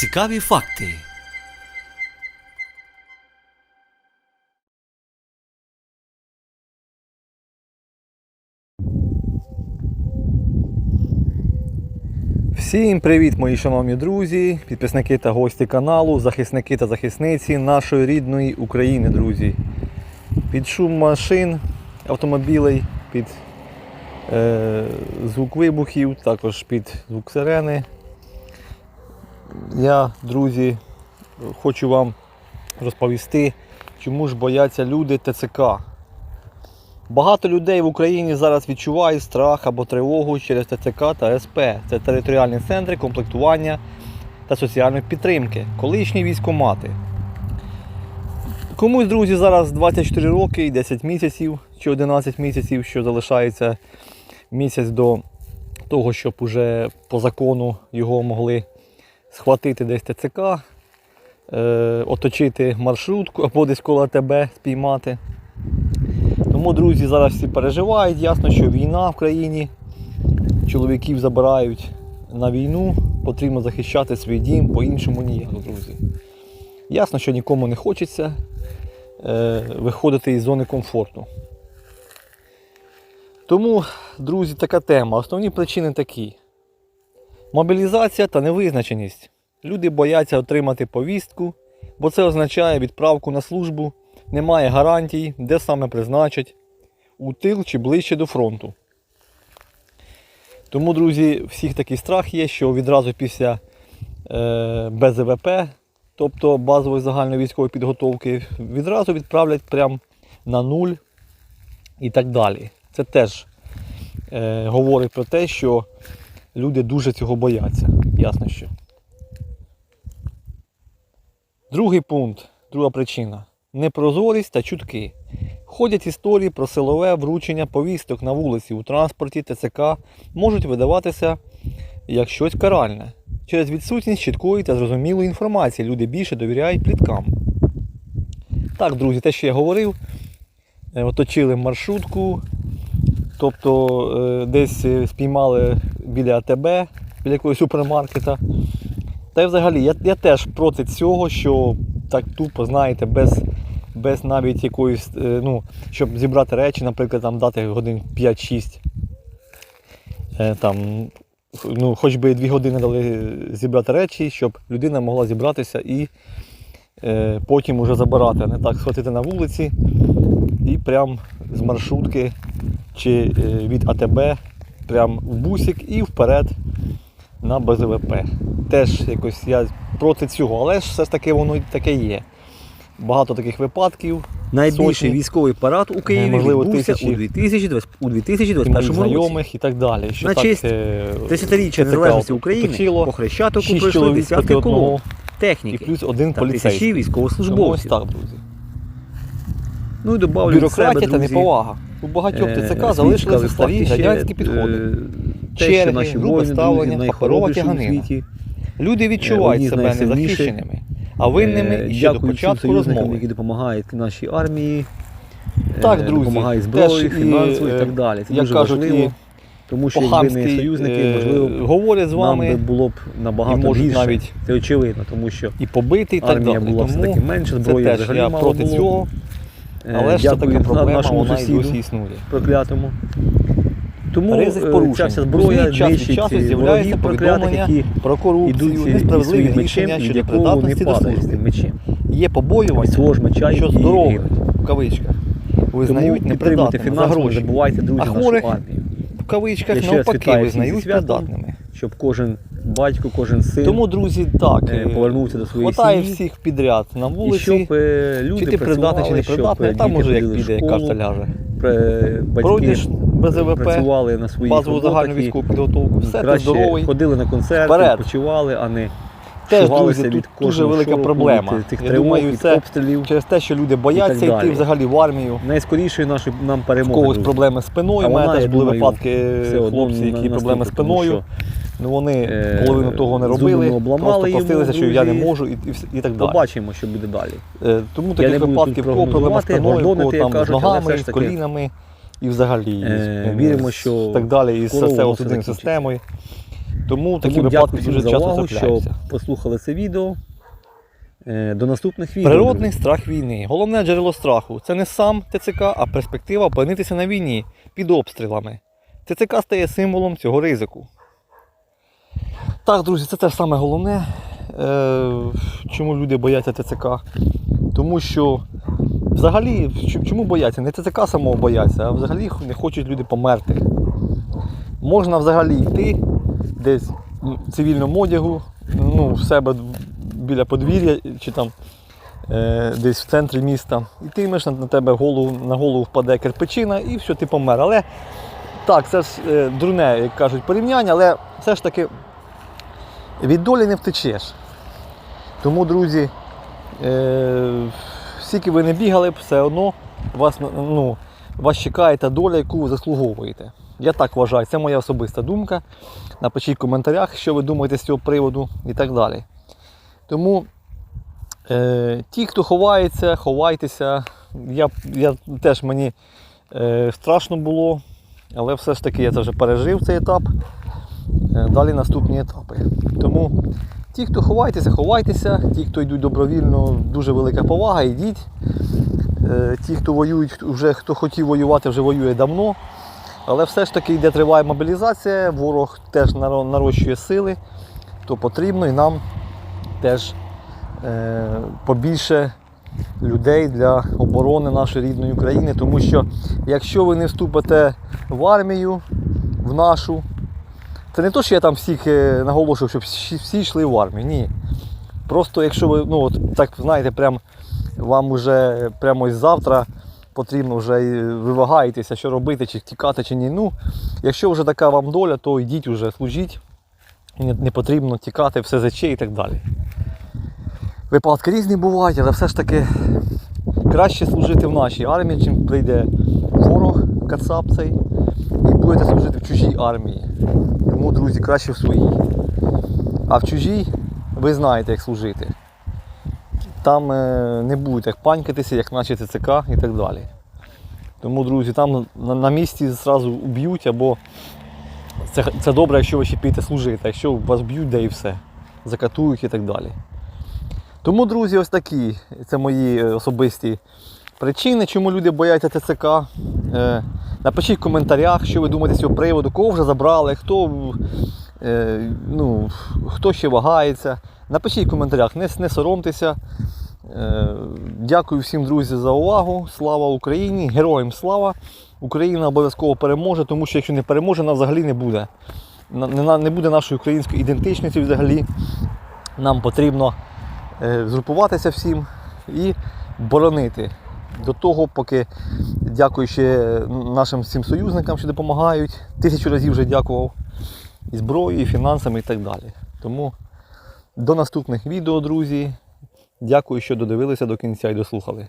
Цікаві факти. Всім привіт, мої шановні друзі, підписники та гості каналу, захисники та захисниці нашої рідної України, друзі. Під шум машин, автомобілей, під е, звук вибухів, також під звук сирени. Я, друзі, хочу вам розповісти, чому ж бояться люди ТЦК. Багато людей в Україні зараз відчувають страх або тривогу через ТЦК та СП. Це територіальні центри комплектування та соціальної підтримки, колишні військомати. Комусь, друзі, зараз 24 роки і 10 місяців чи 11 місяців, що залишається місяць до того, щоб уже по закону його могли схватити десь ТЦК, е, оточити маршрутку або десь коло тебе спіймати. Тому, друзі, зараз всі переживають. Ясно, що війна в країні. Чоловіків забирають на війну, потрібно захищати свій дім, по-іншому ніяк, друзі. Ясно, що нікому не хочеться е, виходити із зони комфорту. Тому, друзі, така тема. Основні причини такі: мобілізація та невизначеність. Люди бояться отримати повістку, бо це означає відправку на службу немає гарантій, де саме призначать, у тил чи ближче до фронту. Тому, друзі, всіх такий страх є, що відразу після е, БЗВП, тобто базової загальної військової підготовки, відразу відправлять прямо на нуль і так далі. Це теж е, говорить про те, що люди дуже цього бояться. Ясно що. Другий пункт, друга причина непрозорість та чутки. Ходять історії про силове вручення повісток на вулиці у транспорті ТЦК можуть видаватися як щось каральне. Через відсутність чіткої та зрозумілої інформації люди більше довіряють пліткам. Так, друзі, те, що я говорив, е, оточили маршрутку, тобто е, десь е, спіймали біля АТБ, біля якогось супермаркета. Та й взагалі, я, я теж проти цього, що так тупо, знаєте, без без навіть якоїсь, е, ну, щоб зібрати речі, наприклад, там дати годин 5-6. Е, Там, ну, хоч би 2 години дали зібрати речі, щоб людина могла зібратися і е, потім уже забирати, а не так схватити на вулиці і прям з маршрутки чи е, від АТБ прям в бусик і вперед на БЗВП. Теж якось я проти цього, але ж все ж таки воно таке є. Багато таких випадків. Найбільший Сотні. військовий парад у Києві Можливо, відбувся тисячі. у 2020 у 2021 році. знайомих і так далі. Що На так, честь е, Десятиріччя незалежності України оточило, по Хрещатику пройшли десятки колон і плюс один та тисячі поліцейський. Тому ось військовослужбовців. так, друзі. Ну і добавлю від себе, Бюрократія та неповага. У багатьох е, ТЦК залишилися старі радянські підходи. е, Черги, групи ставлення, паперова тяганина. Люди відчувають себе незахищеними, а винними Е, ще до початку розмови. які допомагають нашій армії. е, Так, друзі, Допомагають і, фінансово і е, так далі. Це дуже важливо. Тому що якби не союзники, е, можливо, говорять з нам би вами було б набагато гірше. навіть Це очевидно, тому що і побити, і так армія була все таки менше, зброї взагалі мало проти було. цього, Е, але ж це така проблема, нашому вона і досі існує. проклятому. Тому Ризик е, порушень. ця вся зброя час від часу е, з'являються ворогів проклятих, повідомлення які про корупцію, несправедливі рішення щодо придатності до служби. мечем. Є побоювання, що здорових, в кавичках, визнають непридатними за гроші. А хворих. В кавичках навпаки визнають придатними. Щоб кожен батько, кожен син Тому, друзі, так, е, е, повернувся до своєї хватає сім'ї. всіх підряд на і вулиці. щоб е, люди Чи ти придатний, чи не придатний, там уже як піде, як карта ляже. батьки Пройдеш без ВВП, працювали на своїх базову загальну військову підготовку. Все, ти здоровий. ходили на концерти, відпочивали, а не Теж, друзі, від тут дуже велика шороху, проблема. тих Я тривог, думаю, це обстрілів. Через те, що люди бояться йти взагалі в армію. Найскорішої нашої нам перемоги. когось друзі. проблеми з спиною. У мене теж були думаю, випадки все одно хлопці, які проблеми з спиною. Ну вони е, половину того не робили, просто постилися, що я не можу і, і, і так далі. Побачимо, що буде далі. Е, Тому таких випадків прогнозувати, спиною, там з ногами, з колінами і взагалі е, віримо, що так далі, і з закінчиться. системою. Тому такі випадки дуже часто що послухали це відео. Е, До наступних відео. Природний страх війни. Головне джерело страху це не сам ТЦК, а перспектива опинитися на війні під обстрілами. ТЦК стає символом цього ризику. Так, друзі, це те ж саме головне, е, чому люди бояться ТЦК. Тому що взагалі, чому бояться? Не ТЦК самого бояться, а взагалі не хочуть люди померти. Можна взагалі йти десь в цивільному одягу, ну, в себе біля подвір'я чи там е, десь в центрі міста. І ти ймеш на, на тебе голову, на голову впаде кирпичина і все, ти помер. Але так, це ж е, дурне, як кажуть, порівняння, але все ж таки від долі не втечеш. Тому, друзі, е, скільки ви не бігали, все одно вас, ну, вас чекає та доля, яку ви заслуговуєте. Я так вважаю, це моя особиста думка. Напишіть в коментарях, що ви думаєте з цього приводу і так далі. Тому е, ті, хто ховається, ховайтеся. Я, я теж мені е, страшно було, але все ж таки я це вже пережив цей етап. Е, далі наступні етапи. Тому ті, хто ховайтеся, ховайтеся, ті, хто йдуть добровільно, дуже велика повага, йдіть. Е, ті, хто воюють, вже хто хотів воювати, вже воює давно. Але все ж таки йде триває мобілізація, ворог теж нарощує сили, то потрібно і нам теж е, побільше людей для оборони нашої рідної України. Тому що якщо ви не вступите в армію, в нашу, це не то, що я там всіх е, наголошую, щоб всі, йшли в армію. Ні. Просто якщо ви, ну от так знаєте, прям вам вже прямо із завтра потрібно вже і ви вагаєтеся, що робити, чи тікати, чи ні. Ну, якщо вже така вам доля, то йдіть вже, служіть. Не, потрібно тікати, все заче і так далі. Випадки різні бувають, але все ж таки краще служити в нашій армії, чим прийде ворог, кацап цей, будете служити в чужій армії. Тому, друзі, краще в своїй. А в чужій ви знаєте, як служити. Там е, не будете як панькатися, як наче ТЦК і так далі. Тому, друзі, там на, на місці зразу уб'ють, або це, це добре, якщо ви ще підете служити, а якщо вас б'ють, де і все. Закатують і так далі. Тому, друзі, ось такі це мої е, особисті причини, чому люди бояться ТЦК. Е, напишіть в коментарях, що ви думаєте з цього приводу, кого вже забрали, хто, е, ну, хто ще вагається. Напишіть в коментарях, не, не соромтеся. Е, Дякую всім, друзі, за увагу. Слава Україні! Героям слава! Україна обов'язково переможе, тому що якщо не переможе, вона взагалі не буде. Не, буде нашої української ідентичності взагалі. Нам потрібно згрупуватися всім і боронити до того, поки дякую ще нашим всім союзникам, що допомагають. Тисячу разів вже дякував і зброєю, і фінансами, і так далі. Тому до наступних відео, друзі. Дякую, що додивилися до кінця і дослухали.